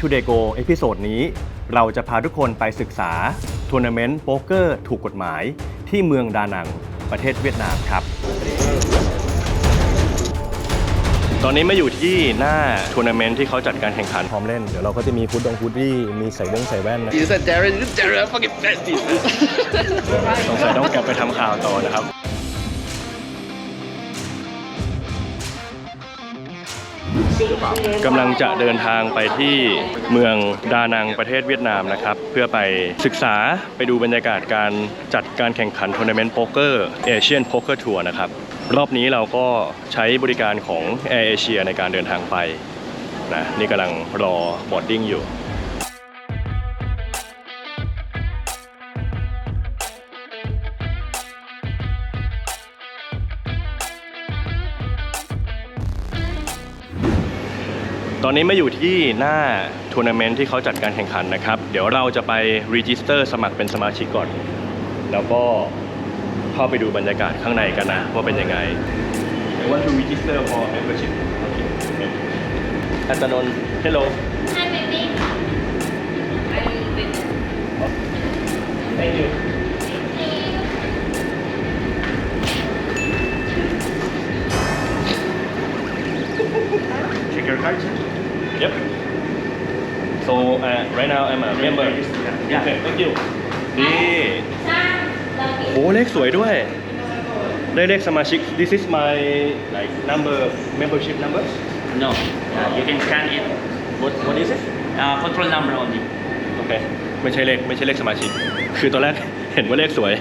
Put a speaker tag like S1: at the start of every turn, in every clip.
S1: to the Go เอพิโซดนี้ เราจะพาทุกคนไปศึกษาทัวร์นาเมนต์โป๊กเกอร์ถูกกฎหมาย ที่เมืองดานังประเทศเวียดนามครับ ตอนนี้มาอยู่ที่หน้าทัวร์นาเมนต์ที่เขาจัดการแข่งขันพร้อมเล่น เดี๋ยวเราก็จะมีฟุตดงฟุตดี้มีใส่วงใส่แว่นนะ
S2: You said Darren, this Darren, I'm fucking bestie.
S1: สงสัยต้องกลับไปทำข่าวต่อนะครับ กำลังจะเดินทางไปที่เมืองดานังประเทศเวียดนามนะครับ เพื่อไปศึกษาไปดูบรรยากาศการจัดการแข่งขันทัวร์นาเมนต์โป๊กเกอร์เอเชียนโป๊กเกอร์ทัวร์นะครับ รอบนี้เราก็ใช้บริการของ Air Asia ในการเดินทางไปนะนี่กำลังรอบอดดิ้งอยู่ อนนี้มาอยู่ที่หน้าทัวร์นาเมนต์ที่เขาจัดการแข่งขันนะครับ เดี๋ยวเราจะไปรีจิสเตอร์สมัครเป็นสมาชิกก่อน แล้วก็เข้าไปดูบรรยากาศข้างในกันนะ ว่าเป็นยังไง I want to register for membership อาจารย์นนท์ hello
S3: Hi, baby. I will wait.
S1: thank you check your card yep so uh, right now I'm a member yeah okay, thank you นี่
S3: Sam, love you.
S1: โอ้เลขสวยด้วย ได้เลขสมาชิก this is my like number membership number
S4: No, uh, you can scan it.
S1: what what is it
S4: Uh, control number only.
S1: โอเค ไม่ใช่เลขไม่ใช่เลขสมาชิก คือตอนแรกเห็นว่าเลขสวย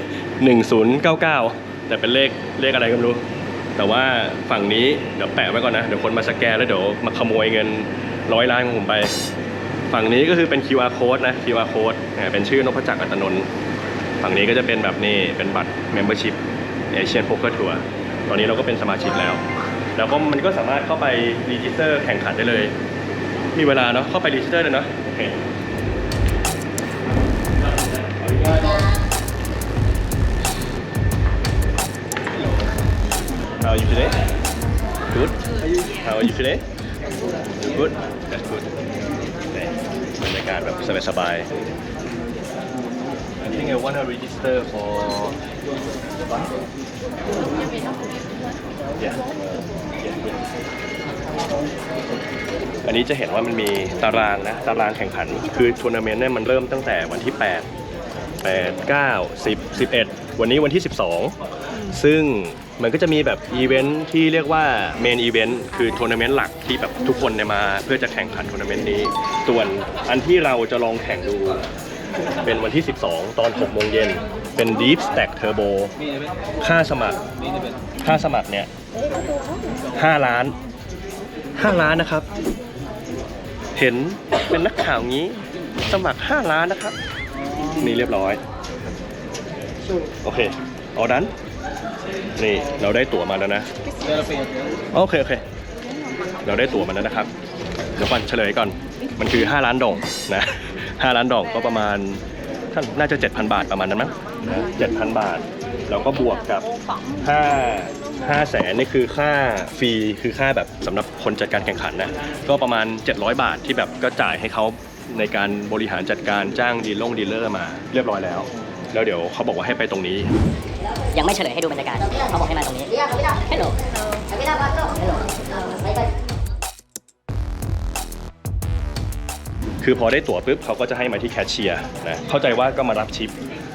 S1: 1099 แต่เป็นเลขเลขอะไรก็ไม่รู้ แต่ว่าฝั่งนี้เดี๋ยวแปะไว้ก่อนนะ เดี๋ยวคนมาสแกนแล้วเดี๋ยวมาขโมยเงินร้อยล้านของผมไป ฝั่งนี้ก็คือเป็น QR code นะ QR code อ่เป็นชื่อนพจักรอัตนนท์ฝั่งนี้ก็จะเป็นแบบนี้เป็นบัตร membership Asian Poker Tour ตอนนี้เราก็เป็นสมาชิกแล้ว แล้วก็มันก็สามารถเข้าไปรีจิสเตอร์แข่งขันได้เลย มีเวลาเนาะเข้าไปรีจิสเตอร์เลยเนาะ How are you today? Good. How are you today? Good. That's good. บรรยากาศแบบสบายๆ I think I wanna register for yeah. Yeah, yeah. อันนี้จะเห็นว่ามันมีตารางนะ ตารางแข่งขัน คือทัวร์นาเมนต์เนี่ยมันเริ่มตั้งแต่วันที่ 8 8 9 10 11 วันนี้วันที่ 12 ซึ่ง มันก็จะมีแบบอีเวนท์ที่เรียกว่าเมนอีเวนต์คือทัวร์นาเมนต์หลักที่แบบทุกคนเนี่ยมาเพื่อจะแข่งขันทัวร์นาเมนต์นี้ ส่วนอันที่เราจะลองแข่งดู เป็นวันที่ 12 ตอน6โมงเย็น เป็น Deep Stack Turbo ค่าสมัคร ค่าสมัครเนี่ย 5 ล้าน 5 ล้านนะครับ เห็นเป็นนักข่าวงี้ สมัคร 5 ล้านนะครับ นี่เรียบร้อย โอเค เอาดัน นี่เราได้ตั๋วมาแล้วนะ โอเคโอเค เราได้ตั๋วมาแล้วนะครับ เดี๋ยวก่อนเฉลยก่อน มันคือ 5 ล้านดองนะ5ล้านดองก็ประมาณท่านน่าจะ 7,000 บาทประมาณนั้นมั้งนะ7,000 บาท แล้วก็บวกกับ 5 5แสนนี่คือค่าฟรีคือค่าแบบสำหรับคนจัดการแข่งขันนะ ก็ประมาณ 700 บาทที่แบบก็จ่ายให้เขาในการบริหารจัดการจ้างดีลลงดีลเลอร์มาเรียบร้อยแล้ว แล้วเดี๋ยวเขาบอกว่าให้ไปตรงนี้
S5: ยังไม่เฉลยให้ดูบรรยากาศเขาบอกให้มาตรงนี้ Hello
S1: คือพอได้ตั๋วปุ๊บเขาก็จะให้มาที่แคชเชียร์นะเข้าใจว่าก็มารับชิป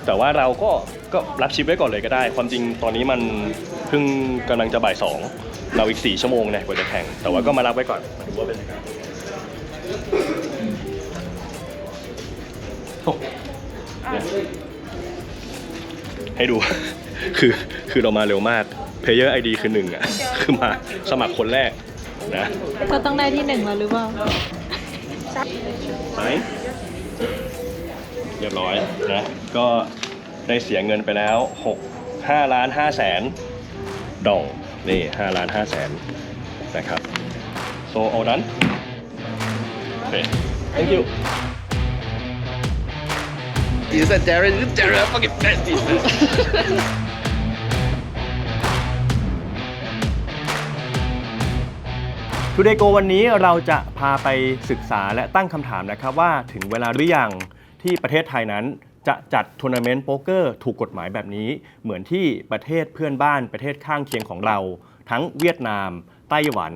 S1: แต่ว่าเราก็ก็รับชิปไว้ก่อนเลยก็ได้ ความจริงตอนนี้มันเพิ่งกำลังจะบ่ายสองเราอีกสี่ชั่วโมงเนี่ยกว่าจะแข่ง แต่ว่าก็มารับไว้ก่อนมาดูว่าเป็นยังไงโอ้เนี่ย ให้ดู คือคือเรามาเร็วมาก Player ID คือหนึ่งอะ คือมาสมัครคนแรกนะ
S6: ก็ต้องได้ที่หนึ่งแล้วหรือเปล่า
S1: ไหมเรียบร้อยนะ ก็ได้เสียเงินไปแล้ว 6 5ล้าน5แสนดองนี่5ล้าน5แสนนะครับ so all done โอเค thank you
S2: You said Darren, Is Darren, I fucking bestie.
S1: ทูเดโกวันนี้เราจะพาไปศึกษาและตั้งคำถามนะครับว่าถึงเวลาหรือยังที่ประเทศไทยนั้นจะจัดทัวร์นาเมนต์โป๊กเกอร์ถูกกฎหมายแบบนี้ เหมือนที่ประเทศเพื่อนบ้านประเทศข้างเคียงของเรา ทั้งเวียดนาม ไต้หวัน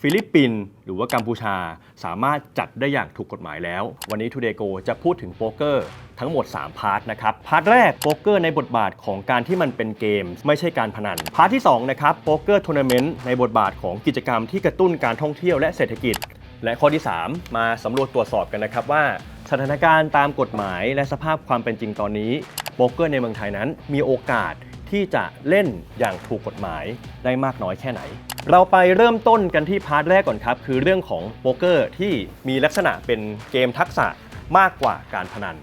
S1: ฟิลิปปินส์หรือว่ากัมพูชา สามารถจัดได้อย่างถูกกฎหมายแล้ว วันนี้ทูเดโกจะพูดถึงโป๊กเกอร์ ทั้งหมด 3 พาร์ทนะครับ พาร์ทแรกโป๊กเกอร์ในบทบาทของการที่มันเป็นเกม ไม่ใช่การพนัน พาร์ทที่2นะครับโป๊กเกอร์ทัวร์นาเมนต์ในบทบาทของกิจกรรมที่กระตุ้นการท่องเที่ยวและเศรษฐกิจ และข้อที่ 3 มาสำรวจตรวจสอบกันนะครับว่า สถานการณ์ตามกฎหมายและสภาพความเป็นจริงตอนนี้โป๊กเกอร์ในเมืองไทยนั้นมีโอกาสที่จะเล่นอย่างถูกกฎหมายได้มากน้อยแค่ไหน เราไปเริ่มต้นกันที่พาร์ทแรกก่อนครับ คือเรื่องของโป๊กเกอร์ที่มีลักษณะเป็นเกมทักษะมากกว่าการพนัน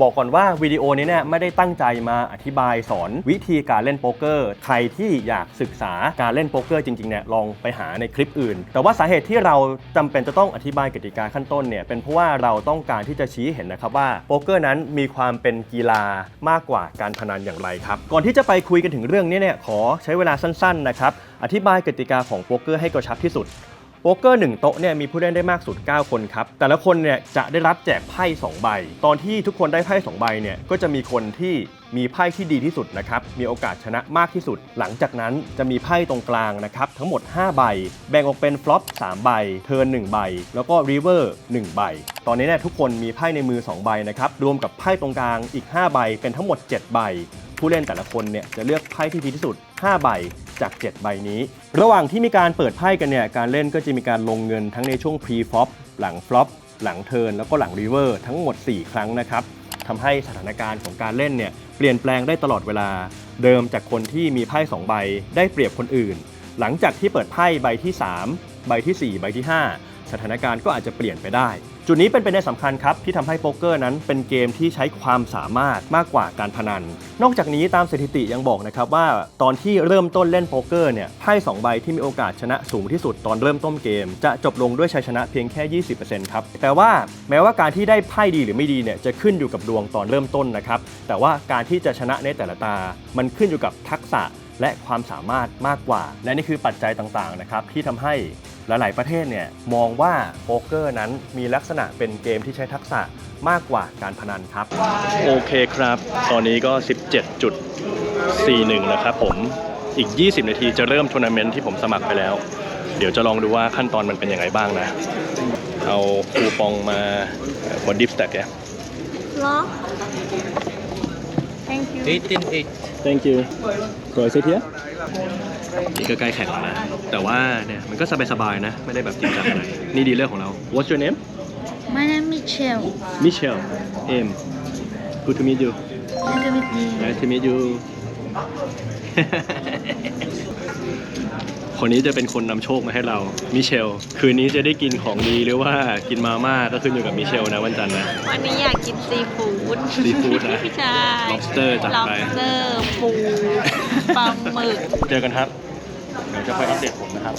S1: บอกก่อนว่าวิดีโอนี้เนี่ยไม่ได้ตั้งใจมาอธิบายสอนวิธีการเล่นโป๊กเกอร์ ใครที่อยากศึกษาการเล่นโป๊กเกอร์จริงๆเนี่ยลองไปหาในคลิปอื่น แต่ว่าสาเหตุที่เราจำเป็นจะต้องอธิบายกติกาขั้นต้นเนี่ยเป็นเพราะว่าเราต้องการที่จะชี้เห็นนะครับว่าโป๊กเกอร์นั้นมีความเป็นกีฬามากกว่าการพนันอย่างไรครับก่อนที่จะไปคุยกันถึงเรื่องนี้เนี่ยขอใช้เวลาสั้นๆนะครับอธิบายกติกาของโป๊กเกอร์ให้กระชับที่สุด ป๊กเกอร์หนึ่งโต๊ะเนี่ยมีผู้เล่นได้มากสุด 9 คนครับ แต่ละคนเนี่ยจะได้รับแจกไพ่2ใบ ตอนที่ทุกคนได้ไพ่2ใบเนี่ยก็จะมีคนที่มีไพ่ที่ดีที่สุดนะครับ มีโอกาสชนะมากที่สุด หลังจากนั้นจะมีไพ่ตรงกลางนะครับ ทั้งหมด 5 ใบ แบ่งออกเป็นฟลอป3ใบ เทิร์น1ใบ แล้วก็รีเวอร์1ใบ ตอนนี้เนี่ยทุกคนมีไพ่ในมือ 2 ใบนะครับ รวมกับไพ่ตรงกลางอีก 5 ใบ เป็นทั้งหมด 7 ใบ ผู้เล่นแต่ละคนเนี่ยจะเลือกไพ่ที่ดีที่สุด 5 ใบจาก 7 ใบนี้ ระหว่างที่มีการเปิดไพ่กันเนี่ยการเล่นก็จะมีการลงเงินทั้งในช่วง pre flop หลัง flop หลัง turn แล้วก็หลัง river ทั้งหมด 4 ครั้งนะครับทำให้สถานการณ์ของการเล่นเนี่ยเปลี่ยนแปลงได้ตลอดเวลา เดิมจากคนที่มีไพ่2ใบได้เปรียบคนอื่น หลังจากที่เปิดไพ่ใบที่ 3 ใบทีสี่4 ใบที่ 5 สถานการณ์ก็อาจจะเปลี่ยนไปได้ จุดนี้เป็นไปได้สำคัญครับ ที่ทำให้โป๊กเกอร์นั้นเป็นเกมที่ใช้ความสามารถมากกว่าการพนัน นอกจากนี้ตามสถิติยังบอกนะครับว่าตอนที่เริ่มต้นเล่นโป๊กเกอร์เนี่ยไพ่2ใบที่มีโอกาสชนะสูงที่สุดตอนเริ่มต้นเกม จะจบลงด้วยชัยชนะเพียงแค่ 20%ครับแต่ว่าแม้ว่าการที่ได้ไพ่ดีหรือไม่ดีเนี่ยจะขึ้นอยู่กับดวงตอนเริ่มต้นนะครับแต่ว่าการที่จะชนะในแต่ละตา มันขึ้นอยู่กับทักษะ และความสามารถมากกว่า และนี่คือปัจจัยต่างๆนะครับที่ทำให้หลาย ๆ ประเทศเนี่ยมองว่าโป๊กเกอร์นั้นมีลักษณะเป็นเกมที่ใช้ทักษะมากกว่าการพนันครับ โอเคครับ ตอนนี้ก็ 17.41 นะครับผมอีก 20 นาทีจะเริ่มทัวร์นาเมนต์ที่ผมสมัครไปแล้ว เดี๋ยวจะลองดูว่าขั้นตอนมันเป็นยังไงบ้างนะ เอาคูปองมาบนดิฟสแต็กแก
S6: เหรอ thank you
S4: 18
S1: thank you so I sit here นี่ก็ใกล้แข่งแล้วนะ แต่ว่าเนี่ยมันก็สบายๆนะ ไม่ได้แบบจริงจังอะไร นี่ดีเลอร์ของเรา What's your name
S7: My name is Michelle.
S1: Michelle M Good to meet you
S7: Nice to meet you.
S1: Nice to meet you คนนี้จะเป็นคนนำโชคมาให้เรามิเชล คืนนี้จะได้กินของดีหรือว่ากินมาม่าก็ขึ้นอยู่กับมิเชลนะวันจันทร์นะ
S6: วันนี้อยากกินซีฟู้ด
S1: ซีฟู้ดนะ
S6: ใช่
S1: lobster จัดไป
S6: lobster ปูปลาหมึก
S1: เจอกันครับ เดี๋ยวจะคอยอัปเดตผมนะครับ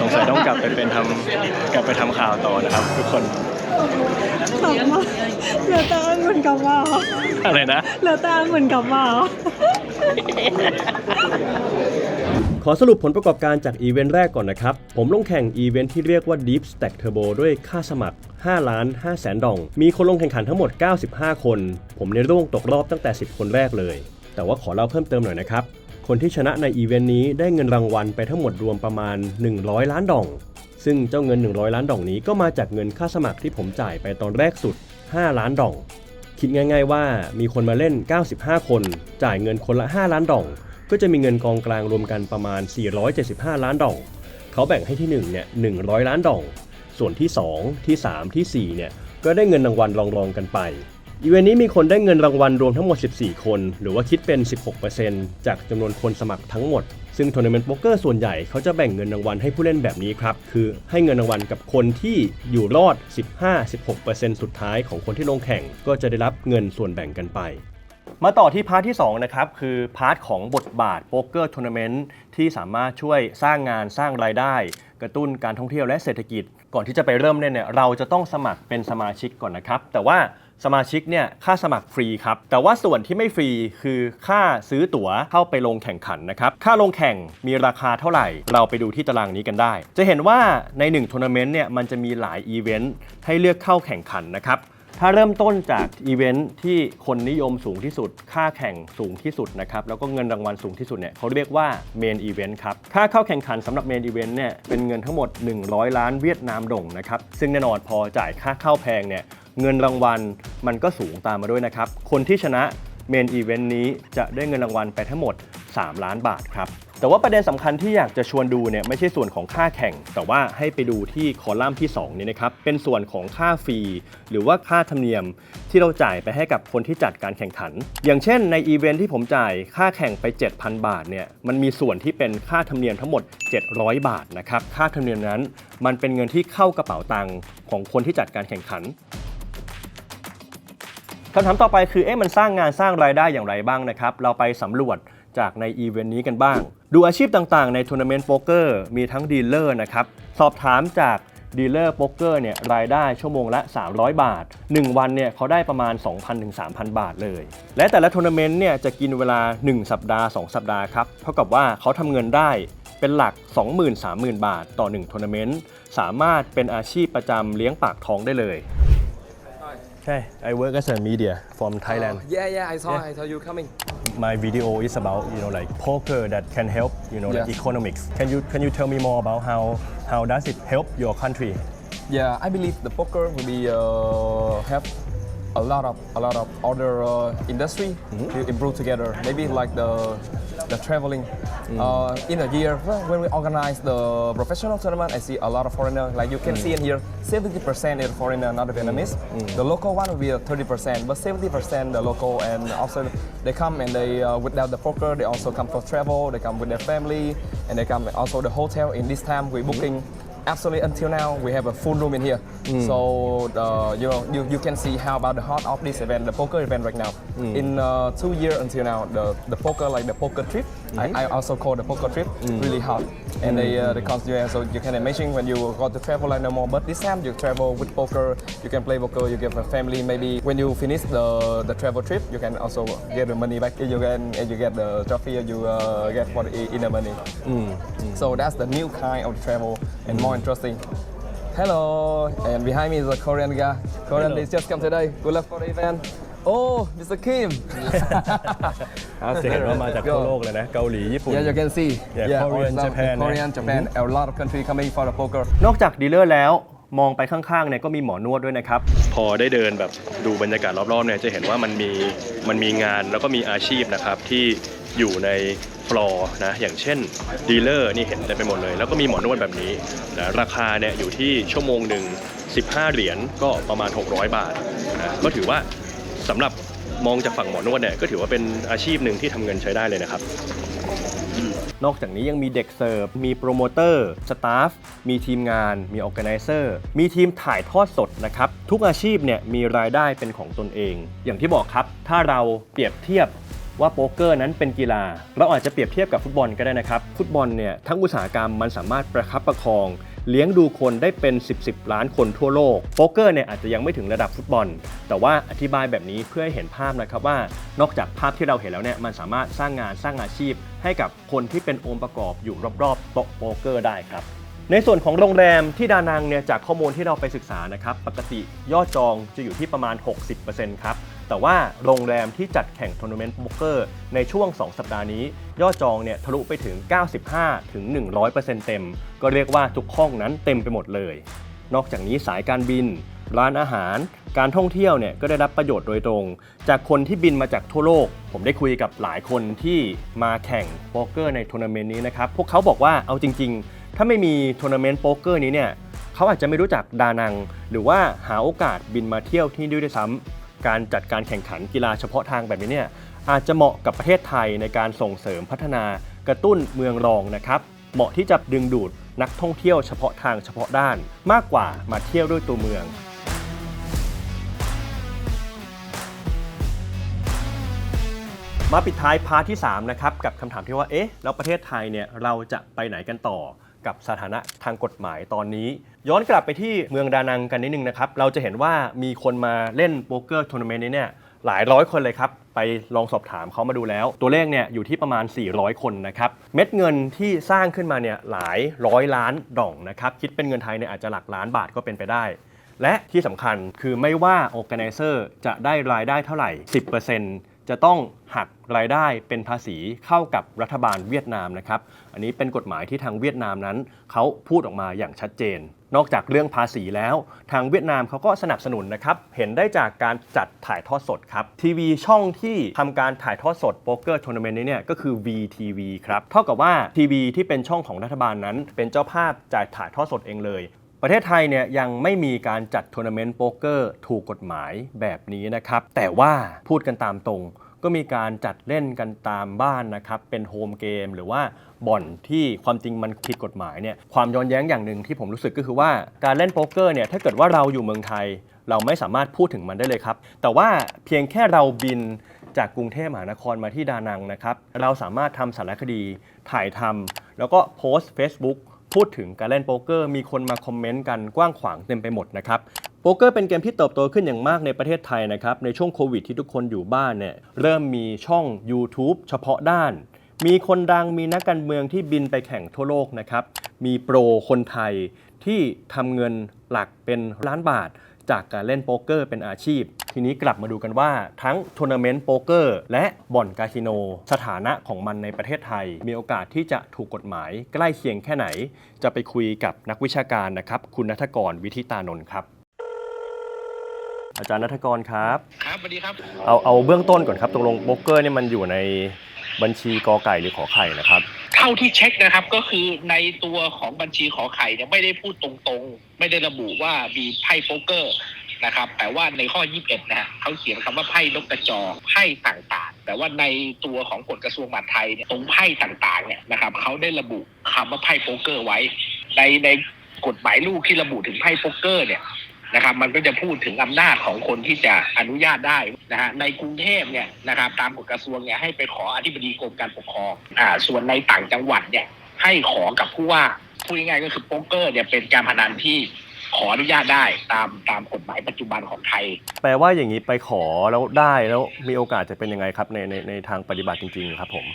S1: สงสัยต้องกลับไปเป็นทำกลับไปทำข่าวต่อนะครับ ทุกคน
S6: กลับมาเหลือแต่องุ่นกลับมาเหรอ
S1: อะไรนะ
S6: เหลือแต่องุ่นกลับมาเหรอ
S1: ขอสรุปผลประกอบการจากอีเวนต์แรกก่อนนะครับ ผมลงแข่งอีเวนต์ที่เรียกว่า Deep Stack Turbo ด้วยค่าสมัคร 5 ล้าน5แสนดอง มีคนลงแข่งขันทั้งหมด 95 คน ผมในร่วงตกรอบตั้งแต่ 10 คนแรกเลย แต่ว่าขอเล่าเพิ่มเติมหน่อยนะครับ คนที่ชนะในอีเวนต์นี้ได้เงินรางวัลไปทั้งหมดรวมประมาณ 100 ล้านดอง ซึ่งเจ้าเงิน 100 ล้านดองนี้ก็มาจากเงินค่าสมัครที่ผมจ่ายไปตอนแรกสุด 5 ล้านดอง คิดง่าย ๆ ว่ามีคนมาเล่น 95 คน จ่ายเงินคนละ 5 ล้านดอง ก็จะมีเงินกองกลางรวมกันประมาณ 475 ล้านดอง เขาแบ่งให้ที่1เนี่ย100 ล้านดอง ส่วนที่ 2 ที่ 3 ทีสี่4เนี่ยก็ได้เงินรางวัลรองๆกันไป อีเวนต์นี้มีคนได้เงินรางวัลรวมทั้งหมด 14 คน หรือว่าคิดเป็น 16%จากจำนวนคนสมัครทั้งหมด ซึ่งทัวร์นาเมนต์โป๊กเกอร์ส่วนใหญ่เขาจะแบ่งเงินรางวัลให้ผู้เล่นแบบนี้ครับ คือให้เงินรางวัลกับคนที่อยู่รอด 15-16%สุดท้ายของคนที่ลงแข่ง ก็จะได้รับเงินส่วนแบ่งกันไปมาต่อที่พาร์ทที่ 2 นะครับ คือพาร์ทของบทบาทโป๊กเกอร์ทัวร์นาเมนต์ที่สามารถช่วยสร้างงานสร้างรายได้ กระตุ้นการท่องเที่ยวและเศรษฐกิจ ก่อนที่จะไปเริ่มเล่นเนี่ยเราจะต้องสมัครเป็นสมาชิกก่อนนะครับ แต่ว่า สมาชิกเนี่ยค่าสมัครฟรีครับ แต่ว่าส่วนที่ไม่ฟรีคือค่าซื้อตั๋วเข้าไปลงแข่งขันนะครับ ค่าลงแข่งมีราคาเท่าไหร่ เราไปดูที่ตารางนี้กันได้ จะเห็นว่าใน1ทัวร์นาเมนต์เนี่ยมันจะมีหลายอีเวนต์ให้เลือกเข้าแข่งขันนะครับถ้าเริ่มต้นจากอีเวนท์ที่คนนิยมสูงที่สุด ค่าแข่งสูงที่สุดนะครับ แล้วก็เงินรางวัลสูงที่สุดเนี่ยเขาเรียกว่าเมนอีเวนต์ครับ ค่าเข้าแข่งขันสำหรับเมนอีเวนต์เนี่ยเป็นเงินทั้งหมด 100 ล้านเวียดนามด่งนะครับ ซึ่งแน่นอนพอจ่ายค่าเข้าแพงเนี่ย เงินรางวัลมันก็สูงตามมาด้วยนะครับ คนที่ชนะเมนอีเวนต์นี้จะได้เงินรางวัลไปทั้งหมด 3 ล้านบาทครับ แต่ว่าประเด็นสำคัญที่อยากจะชวนดูเนี่ยไม่ใช่ส่วนของค่าแข่ง แต่ว่าให้ไปดูที่คอลัมน์ที่2นี่นะครับ เป็นส่วนของค่าฟรีหรือว่าค่าธรรมเนียมที่เราจ่ายไปให้กับคนที่จัดการแข่งขัน อย่างเช่นในอีเวนท์ที่ผมจ่ายค่าแข่งไป 7,000 บาทเนี่ยมันมีส่วนที่เป็นค่าธรรมเนียมทั้งหมด 700 บาทนะครับค่าธรรมเนียมนั้น มันเป็นเงินที่เข้ากระเป๋าตังค์ของคนที่จัดการแข่งขัน คำถามต่อไปคือเอ๊ะมันสร้างงานสร้างรายได้อย่างไรบ้างนะครับ เราไปสำรวจจากในอีเวนต์นี้กันบ้าง ดูอาชีพต่างๆ ในทัวร์นาเมนต์โป๊กเกอร์มีทั้งดีลเลอร์นะครับ สอบถามจากดีลเลอร์โป๊กเกอร์เนี่ยรายได้ชั่วโมงละ 300 บาท 1 วันเนี่ยเขาได้ประมาณ 2,000ถึง3,000 บาทเลย และแต่ละทัวร์นาเมนต์เนี่ยจะกินเวลา 1 สัปดาห์ 2 สัปดาห์ครับ เท่ากับว่าเขาทำเงินได้เป็นหลัก 20,000-30,000 บาท ต่อ1ทัวร์นาเมนต์สามารถเป็นอาชีพประจำเลี้ยงปากท้องได้เลย ใช่ I work as a media from Thailand
S8: Yeah, yeah, I saw,
S1: Yeah.
S8: I saw you coming.
S1: my video is about you know like poker that can help you know like
S8: Yeah.
S1: economics can you can you tell me more about how how does it help your country
S8: Yeah, I believe the poker will be uh, help a lot of a lot of other uh, industry to improve together. Maybe like the the traveling. Uh, in a year when we organize the professional tournament, I see a lot of foreigner. Like you can see in here, 70% is foreigner, not Vietnamese. The local one will be 30%, but 70% the local, and also they come and they uh, without the poker, they also come for travel. They come with their family, and they come also the hotel. In this time, we booking. Absolutely, until now we have a full room in here. Hmm. So the, you know you, you can see how about the heart of this event, the poker event right now. Hmm. In uh, two years until now, the, the poker like the poker trip, I, hmm. I also call the poker trip really hot. And they uh, they cost so you can imagine when you go to travel like no more. But this time you travel with poker, you can play poker, you give a family. Maybe when you finish the the travel trip, you can also get the money back. You can and you get the trophy, you uh, get for the inner money. So that's the new kind of travel and more interesting. Hello, and behind me is a Korean guy. Korean, they just come today. Good luck for the event. Oh, Mr. Kim.
S1: จะเห็นว่ามาจากทั่วโลกเลยนะ เกาหลีญี่ปุ่น
S8: Yeah, you can see.
S1: Yeah, Korean,
S8: all
S1: Japan, yeah.
S8: Korean, Japan. A lot of country coming for the poker.
S1: นอกจากดีลเลอร์แล้วมองไปข้างๆเนี่ยก็มีหมอนวดด้วยนะครับ พอได้เดินแบบดูบรรยากาศรอบๆเนี่ยจะเห็นว่ามันมีมันมีงานแล้วก็มีอาชีพนะครับที่อยู่ในฟลอร์นะอย่างเช่นดีลเลอร์นี่เห็นเต็มไปหมดเลย แล้วก็มีหมอนวดแบบนี้นะราคาเนี่ยอยู่ที่ชั่วโมงหนึ่ง15 เหรียญก็ประมาณ 600 บาทนะก็ถือว่า สำหรับมองจากฝั่งหมอนวดเนี่ยก็ถือว่าเป็นอาชีพหนึ่งที่ทำเงินใช้ได้เลยนะครับนอกจากนี้ยังมีเด็กเสิร์ฟ มีโปรโมเตอร์ สตาฟ มีทีมงาน มีออแก z เซอร์ มีทีมถ่ายทอดสดนะครับ ทุกอาชีพเนี่ยมีรายได้เป็นของตนเอง อย่างที่บอกครับ ถ้าเราเปรียบเทียบว่าโป๊กเกอร์นั้นเป็นกีฬา เราอาจจะเปรียบเทียบกับฟุตบอลก็ได้นะครับ ฟุตบอลเนี่ยทั้งอุตสาหกรรมมันสามารถประคับประคอง เลี้ยงดูคนได้เป็น 10 10 ล้านคนทั่วโลก โป๊กเกอร์เนี่ยอาจจะยังไม่ถึงระดับฟุตบอล แต่ว่าอธิบายแบบนี้เพื่อให้เห็นภาพนะครับว่า นอกจากภาพที่เราเห็นแล้วเนี่ยมันสามารถสร้างงานสร้างอาชีพ ให้กับคนที่เป็นองค์ประกอบอยู่รอบๆโต๊ะโป๊กเกอร์ได้ครับในส่วนของโรงแรมที่ดานังเนี่ยจากข้อมูลที่เราไปศึกษานะครับปกติยอดจองจะอยู่ที่ประมาณ 60%ครับ แต่ว่าโรงแรมที่จัดแข่งทัวร์นาเมนต์โป๊กเกอร์ในช่วง 2 สัปดาห์นี้ ยอดจองเนี่ยทะลุไปถึง 95 ถึง 100%เต็ม ก็เรียกว่าทุกห้องนั้นเต็มไปหมดเลย นอกจากนี้สายการบิน ร้านอาหาร การท่องเที่ยวเนี่ยก็ได้รับประโยชน์โดยตรง จากคนที่บินมาจากทั่วโลก ผมได้คุยกับหลายคนที่มาแข่งโป๊กเกอร์ในทัวร์นาเมนต์นี้นะครับพวกเขาบอกว่าเอาจริง ๆ ถ้าไม่มีทัวร์นาเมนต์โป๊กเกอร์นี้เนี่ยเขาอาจจะไม่รู้จักดานัง หรือว่าหาโอกาสบินมาเที่ยวที่นี่ด้วยซ้ำ การจัดการแข่งขันกีฬาเฉพาะทางแบบนี้เนี่ยอาจจะเหมาะกับประเทศไทยในการส่งเสริมพัฒนากระตุ้นเมืองรองนะครับเหมาะที่จะดึงดูดนักท่องเที่ยวเฉพาะทางเฉพาะด้านมากกว่ามาเที่ยวด้วยตัวเมืองมาปิดท้ายพาร์ทที่3นะครับกับคำถามที่ว่าเอ๊ะแล้วประเทศไทยเนี่ยเราจะไปไหนกันต่อกับสถานะทางกฎหมายตอนนี้ ย้อนกลับไปที่เมืองดานังกันนิดนึงนะครับ เราจะเห็นว่ามีคนมาเล่นโป๊กเกอร์ทัวร์นาเมนต์นี้เนี่ยหลายร้อยคนเลยครับ ไปลองสอบถามเขามาดูแล้ว ตัวเลขเนี่ยอยู่ที่ประมาณ 400 คนนะครับ เม็ดเงินที่สร้างขึ้นมาเนี่ยหลายร้อยล้านดองนะครับ คิดเป็นเงินไทยเนี่ยอาจจะหลักล้านบาทก็เป็นไปได้ และที่สำคัญคือไม่ว่า Organizer จะได้รายได้เท่าไหร่ 10%จะต้องหักรายได้เป็นภาษีเข้ากับรัฐบาลเวียดนามนะครับ อันนี้เป็นกฎหมายที่ทางเวียดนามนั้นเขาพูดออกมาอย่างชัดเจน นอกจากเรื่องภาษีแล้ว ทางเวียดนามเขาก็สนับสนุนนะครับ เห็นได้จากการจัดถ่ายทอดสดครับ ทีวีช่องที่ทำการถ่ายทอดสดโป๊กเกอร์ทัวร์นาเมนต์นี้เนี่ยก็คือ VTV ครับเท่ากับว่าทีวีที่เป็นช่องของรัฐบาลนั้น เป็นเจ้าภาพจ่ายถ่ายทอดสดเองเลยประเทศไทยเนี่ยยังไม่มีการจัดทัวร์นาเมนต์โป๊กเกอร์ถูกกฎหมายแบบนี้นะครับ แต่ว่าพูดกันตามตรง ก็มีการจัดเล่นกันตามบ้านนะครับเป็นโฮมเกมหรือว่าบ่อนที่ความจริงมันผิดกฎหมายเนี่ยความย้อนแย้งอย่างหนึ่งที่ผมรู้สึกก็คือว่าการเล่นโป๊กเกอร์เนี่ยถ้าเกิดว่าเราอยู่เมืองไทย เราไม่สามารถพูดถึงมันได้เลยครับ แต่ว่าเพียงแค่เราบินจากกรุงเทพมหานครมาที่ดานังนะครับ เราสามารถทำสารคดีถ่ายทำแล้วก็โพสต์ Facebook พูดถึงการเล่นโป๊กเกอร์ มีคนมาคอมเมนต์กันกว้างขวางเต็มไปหมดนะครับ โป๊กเกอร์เป็นเกมที่เติบโตขึ้นอย่างมากในประเทศไทยนะครับ ในช่วงโควิดที่ทุกคนอยู่บ้านเนี่ยเริ่มมีช่อง YouTube เฉพาะด้าน มีคนดังมีนักการเมืองที่บินไปแข่งทั่วโลกนะครับ มีโปรคนไทยที่ทำเงินหลักเป็นล้านบาท จากการเล่นโป๊กเกอร์เป็นอาชีพ ทีนี้กลับมาดูกันว่าทั้งทัวร์นาเมนต์โป๊กเกอร์และบ่อนคาสิโน สถานะของมันในประเทศไทย มีโอกาสที่จะถูกกฎหมายใกล้เคียงแค่ไหน จะไปคุยกับนักวิชาการนะครับ คุณนัทกรวิทิตานนท์ครับ อาจารย์นัทกรครับ
S2: ครับสวัสดีครับ
S1: เอาเอาเบื้องต้นก่อนครับตกลงโป๊กเกอร์เนี่ยมันอยู่ในบัญชีกอไก่หรือขอไข่นะครับ
S9: เท่าที่เช็คนะครับก็คือในตัวของบัญชีขอไข่เนี่ยไม่ได้พูดตรงๆ ไม่ได้ระบุว่ามีไพ่โป๊กเกอร์นะครับแต่ว่าในข้อ 21 นะฮะเขาเขียนคำว่าไพ่นกกระจอกไพ่ต่างๆ แต่ว่าในตัวของกฎกระทรวงมหาดไทยเนี่ยตรงไพ่ต่างๆเนี่ยนะครับเขาได้ระบุคำว่าไพ่โป๊กเกอร์ไว้ ในในกฎหมายลูกที่ระบุถึงไพ่โป๊กเกอร์เนี่ย นะครับ มันก็จะพูดถึงอำนาจของคนที่จะอนุญาตได้นะฮะในกรุงเทพเนี่ยนะครับตามกฎกระทรวงเนี่ยให้ไปขออธิบดีกรมการปกครองอ่าส่วนในต่างจังหวัดเนี่ยให้ขอกับผู้ว่าพูดง่ายๆก็คือโป๊กเกอร์เนี่ยเป็นการพนันที่ขออนุญาตได้ตามตามกฎหมายปัจจุบันของไทย
S1: แปลว่าอย่างนี้ไปขอแล้วได้แล้วมีโอกาสจะเป็นยังไงครับในในในทางปฏิบัติจริง ๆ ครับผม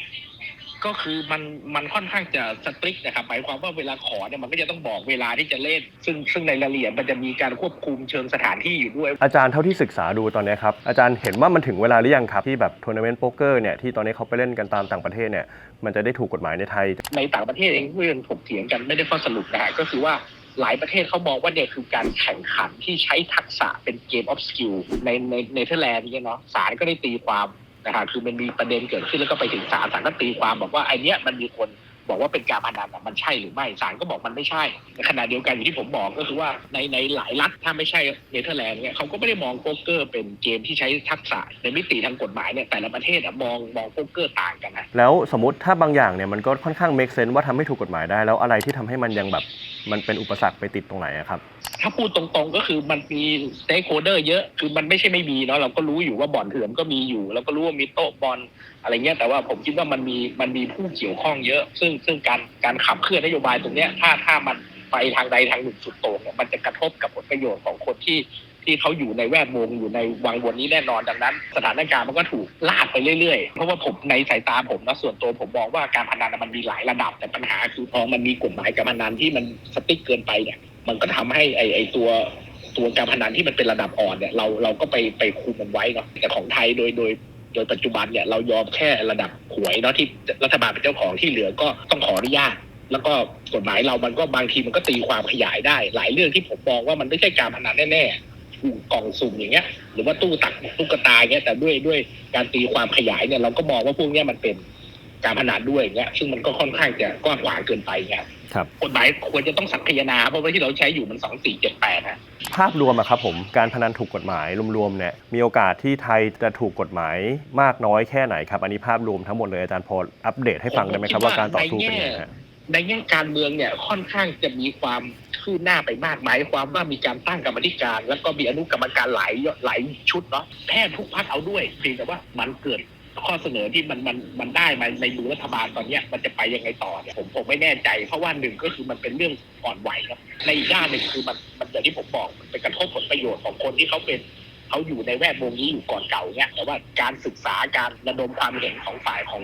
S9: ก็คือมันมันค่อนข้างจะสตริกนะครับหมายความว่าเวลาขอเนี่ยมันก็จะต้องบอกเวลาที่จะเล่น ซึ่งซึ่งในรายละเอียดมันจะมีการควบคุมเชิงสถานที่อยู่ด้วย
S1: อาจารย์เท่าที่ศึกษาดูตอนนี้ครับ อาจารย์เห็นว่ามันถึงเวลาหรือยังครับ ที่แบบทัวร์นาเมนต์โป๊กเกอร์เนี่ยที่ตอนนี้เขาไปเล่นกันตามต่างประเทศเนี่ยมันจะได้ถูกกฎหมายในไทย
S9: ในต่างประเทศเองเพื่อนถกเถียงกันไม่ได้ข้อสรุปนะฮะก็คือว่าหลายประเทศเขามองว่าเนี่ยคือการแข่งขันที่ใช้ทักษะเป็นเกมออฟสกิลในในเนเธอร์แลนด์เนี่ยเนาะศาลก็ได้ตีความ นะครับคือมันมีประเด็นเกิดขึ้นแล้วก็ไปถึงศาลศาลก็ตีความบอกว่าไอเนี้ยมันมีคน บอกว่าเป็นการพนันอะมันใช่หรือไม่ศาลก็บอกมันไม่ใช่ในขณะเดียวกันอย่างที่ผมบอกก็คือว่าในในหลายรัฐถ้าไม่ใช่เนเธอร์แลนด์เนี่ยเขาก็ไม่ได้มองโป๊กเกอร์เป็นเกมที่ใช้ทักษะในมิติทางกฎหมายเนี่ยแต่ละประเทศอะมองมองโป๊กเกอร์ต่างกันนะ
S1: แล้วสมมติถ้าบางอย่างเนี่ยมันก็ค่อนข้าง make sense ว่าทำให้ถูกกฎหมายได้แล้วอะไรที่ทำให้มันยังแบบมันเป็นอุปสรรคไปติดตรงไหนอะครับ
S9: ถ้าพูดตรงๆก็คือมันมีสเต็กโฮเดอร์เยอะคือมันไม่ใช่ไม่มีเนาะเราก็รู้อยู่ว่าบ่อนเถื่อนก็มีอยู่ แล้วก็รู้ว่ามีโต๊ะบอล อะไรเงี้ยแต่ว่าผมคิดว่ามันมีมันมีผู้เกี่ยวข้องเยอะ ซึ่งซึ่งการการขับเคลื่อนนโยบายตรงเนี้ยถ้าถ้ามันไปทางใดทางหนึ่งสุดโต่งเนี่ยมันจะกระทบกับผลประโยชน์ของคนที่ที่เขาอยู่ในแวดวงอยู่ในวังวนนี้แน่นอนดังนั้น สถานการณ์มันก็ถูกลากไปเรื่อยๆ เพราะว่าผมในสายตาผมนะส่วนตัวผมมองว่าการพนันน่ะมันมีหลายระดับ แต่ปัญหาคือพอมันมีกฎหมายการพนันที่มันสติ๊กเกินไปเนี่ยมันก็ทำให้ไอไอตัวตัวการพนันที่มันเป็นระดับอ่อนเนี่ยเราเราก็ไปไปคุมมันไว้เนาะแต่ของไทยโดยโดย โดยปัจจุบันเนี่ยเรายอมแค่ระดับหวยเนาะที่รัฐบาลเป็นเจ้าของที่เหลือก็ต้องขออนุญาตแล้วก็กฎหมายเรามันก็บางทีมันก็ตีความขยายได้ หลายเรื่องที่ผมมองว่ามันไม่ใช่การพนันแน่ๆถูกกล่องสุ่มอย่างเงี้ย หรือว่าตู้ตักตุ๊กตาเงี้ยแต่ด้วยด้วยการตีความขยายเนี่ยเราก็มองว่าพวกเนี้ยมันเป็นการพนันด้วยเงี้ย ซึ่งมันก็ค่อนข้างจะกว้างขวางเกินไปเงี้ย
S1: ครับ
S9: กฎหมายควรจะต้องสัพยนา เพราะว่าที่เราใช้อยู่มันสองสี่เจ็ดแปดฮะ
S1: ภาพรวมอะครับผมการพนันถูกกฎหมายรวมๆเนี่ยมีโอกาสที่ไทยจะถูกกฎหมายมากน้อยแค่ไหนครับ อันนี้ภาพรวมทั้งหมดเลยอาจารย์พออัปเดตให้ฟังได้ไหมครับว่าการต่อสู้เป็นยังไงฮะ
S9: ในแง่การเมืองเนี่ยค่อนข้างจะมีความคืบหน้าไปมากหมายความว่ามีการตั้งกรรมธิการ แล้วก็มีอนุกรรมการหลายหลายชุดเนาะแทบทุกพักเอาด้วยเพียงแต่ว่ามันเกิด ข้อเสนอที่มันมันมันได้มาในมือรัฐบาลตอนเนี้ยมันจะไปยังไงต่อเนี่ยผมผมไม่แน่ใจ เพราะว่าหนึ่งก็คือมันเป็นเรื่องอ่อนไหวครับในอีกด้านหนึ่งคือมันมันอย่างที่ผมบอกมันไปกระทบผลประโยชน์ของคนที่เขาเป็นเขาอยู่ในแวดวงนี้อยู่ก่อนเก่าเนี่ยแต่ว่าการศึกษาการระดมความเห็นของฝ่ายของ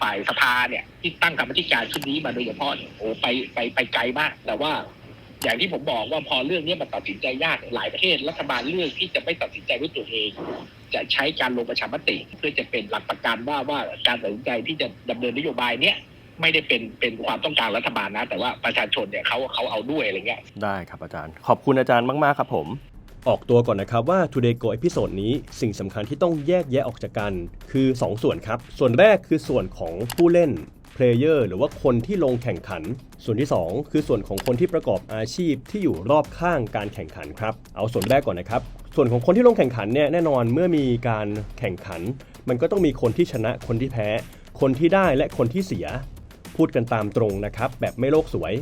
S9: ฝ่ายสภาเนี่ยที่ตั้งกรรมธิการชุดนี้มาโดยเฉพาะโอ้ไปไปไปไกลมาก แต่ว่า อย่างที่ผมบอกว่าพอเรื่องนี้มันตัดสินใจยากหลายประเทศรัฐบาลเลือกที่จะไม่ตัดสินใจด้วยตัวเอง จะใช้การลงประชามติ เพื่อจะเป็นหลักประกันว่าว่าการตัดสินใจที่จะดำเนินนโยบายเนี้ยไม่ได้เป็นเป็นความต้องการรัฐบาลนะ แต่ว่าประชาชนเนี่ยเขาเขาเอาด้วยอะไรเงี้ย
S1: ได้ครับอาจารย์ ขอบคุณอาจารย์มาก ๆ ครับผม ออกตัวก่อนนะครับว่า Today Go เอพิโซดนี้สิ่งสำคัญที่ต้องแยกแยะออกจากกัน คือ 2 ส่วนครับ ส่วนแรกคือส่วนของผู้เล่น player หรือว่าคนที่ลงแข่งขัน ส่วนที่ 2 คือส่วนของคนที่ประกอบอาชีพที่อยู่รอบข้างการแข่งขันครับ เอาส่วนแรกก่อนนะครับ ส่วนของคนที่ลงแข่งขันเนี่ยแน่นอนเมื่อมีการแข่งขัน มันก็ต้องมีคนที่ชนะคนที่แพ้ คนที่ได้และคนที่เสีย พูดกันตามตรงนะครับ แบบไม่โลกสวย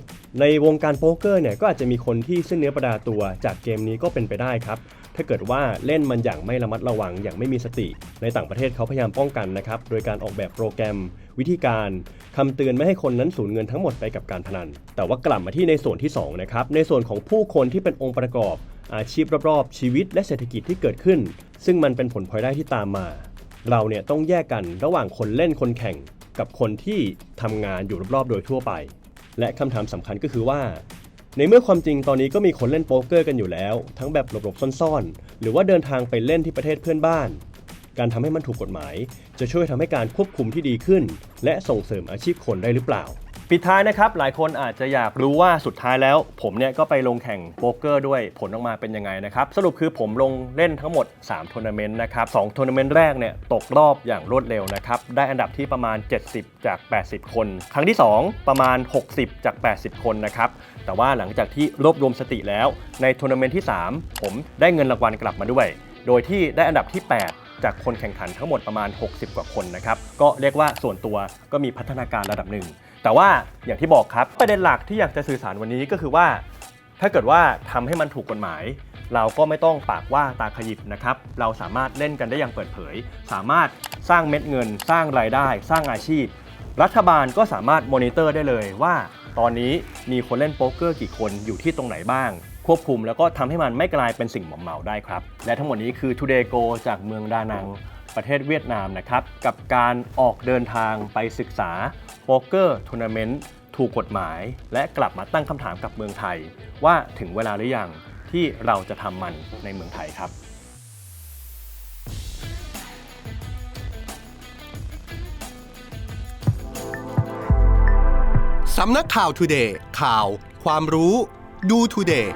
S1: ในวงการโป๊กเกอร์เนี่ยก็อาจจะมีคนที่สิ้นเนื้อประดาตัวจากเกมนี้ก็เป็นไปได้ครับ ถ้าเกิดว่าเล่นมันอย่างไม่ระมัดระวังอย่างไม่มีสติ ในต่างประเทศเขาพยายามป้องกันนะครับ โดยการออกแบบโปรแกรม วิธีการคำเตือนไม่ให้คนนั้นสูญเงินทั้งหมดไปกับการพนัน แต่ว่ากลับมาที่ในส่วนที่สองนะครับในส่วนของผู้คนที่เป็นองค์ประกอบ อาชีพรอบๆชีวิตและเศรษฐกิจที่เกิดขึ้น ซึ่งมันเป็นผลพลอยได้ที่ตามมา เราเนี่ยต้องแยกกันระหว่างคนเล่นคนแข่ง กับคนที่ทำงานอยู่รอบๆโดยทั่วไป และคำถามสำคัญก็คือว่า ในเมื่อความจริงตอนนี้ก็มีคนเล่นโป๊กเกอร์กันอยู่แล้ว ทั้งแบบหลบๆซ่อนๆ หรือว่าเดินทางไปเล่นที่ประเทศเพื่อนบ้าน การทำให้มันถูกกฎหมาย จะช่วยทำให้การควบคุมที่ดีขึ้น และส่งเสริมอาชีพคนได้หรือเปล่า ปิดท้ายนะครับ หลายคนอาจจะอยากรู้ว่าสุดท้ายแล้ว ผมเนี่ยก็ไปลงแข่งโป๊กเกอร์ด้วยผลออกมาเป็นยังไงนะครับ สรุปคือผมลงเล่นทั้งหมด 3ทัวร์นาเมนต์นะครับ2ทัวร์นาเมนต์แรกเนี่ยตกรอบอย่างรวดเร็วนะครับ ได้อันดับที่ประมาณ 70 จาก 80 คน ครั้งที่ 2 ประมาณ 60 จาก 80 คนนะครับ แต่ว่าหลังจากที่รวบรวมสติแล้ว ในทัวร์นาเมนต์ที่ 3 ผมได้เงินรางวัลกลับมาด้วย โดยที่ได้อันดับที่ 8จากคนแข่งขันทั้งหมดประมาณ 60 กว่าคนนะครับ ก็เรียกว่าส่วนตัวก็มีพัฒนาการระดับหนึ่ง แต่ว่าอย่างที่บอกครับประเด็นหลักที่อยากจะสื่อสารวันนี้ก็คือว่า ถ้าเกิดว่าทำให้มันถูกกฎหมาย เราก็ไม่ต้องปากว่าตาขยิบนะครับเราสามารถเล่นกันได้อย่างเปิดเผย สามารถสร้างเม็ดเงิน สร้างรายได้ สร้างอาชีพ รัฐบาลก็สามารถมอนิเตอร์ได้เลยว่า ตอนนี้มีคนเล่นโป๊กเกอร์กี่คนอยู่ที่ตรงไหนบ้าง ควบคุมแล้วก็ทำให้มันไม่กลายเป็นสิ่งหม่อมเหมาได้ครับและทั้งหมดนี้คือ Today Go จากเมืองดานัง ประเทศเวียดนามนะครับ กับการออกเดินทางไปศึกษาโป๊กเกอร์ทัวร์นาเมนต์ถูกกฎหมาย และกลับมาตั้งคำถามกับเมืองไทย ว่าถึงเวลาหรือยังที่เราจะทำมันในเมืองไทยครับ
S10: สำนักข่าว Today ข่าว ความรู้ ดู Today